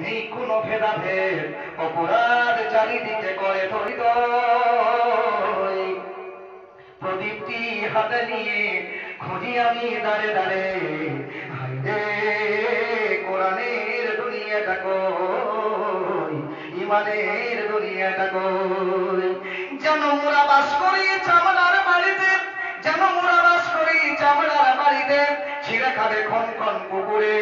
নেই কোনো ভেদাভেদ, অপরাধ চারিদিকে করে ধরিত। প্রদীপটি হাতে নিয়ে খুঁজি আমি দাঁড়ে দাঁড়ে কোরআনের দুনিয়াটা কই ইমানের দুনিয়াটা কই? যেন মোরা বাস করি চামড়ার বাড়িতে, যেন মোরা বাস করি চামড়ার বাড়িতে, ছিঁড়ে খাবে খন খন পুকুরে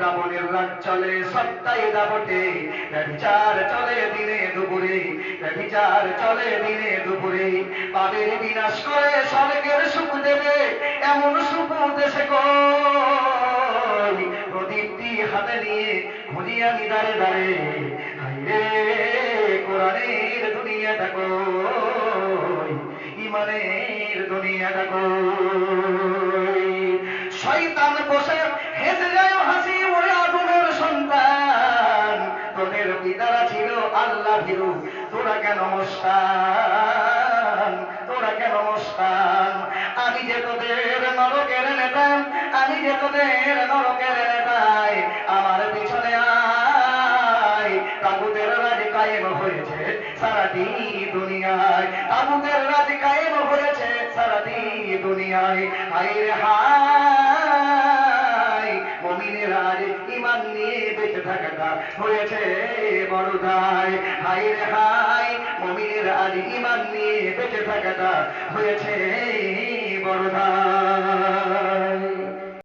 রাবণের রাত চলে, সপ্তাহে দাবটে। ব্যবিচার চলে দিনে দুপুরে ব্যবিচার চলে দিনে দুপুরে। পাবের বিনাশ করে স্বর্গের সুখ দেবে, এমন সুখ দেশে প্রদীপটি হাতে নিয়ে খুঁজি আমি দাঁড়ে হাইরে, কোরআনের দুনিয়াটা কই? ইমানের কই? শয়তান বসে হেসে যায় হাসি ওই আগুনের সন্তান। তোদের পিতারা ছিল আল্লাহ ভীরু তোরা কেন মস্তান? তোরা আমি যে তোদের নরকের নেতা, আমি যে তোদের নরকের নেতাই, আমার পিছনে আয়। তাগুদের রাজ কায়েম হয়েছে সারাটি দুনিয়ায়। তাগুদের রাজ কায়েম হয়েছে সারাটি দুনিয়ায়। হায় রে হায়। বেঁচে থাকাটা হয়েছে বড় দায়। হাই রে হাই মমিনের আজ ইমান নিয়ে বেঁচে থাকাটা হয়েছে বড় দায়।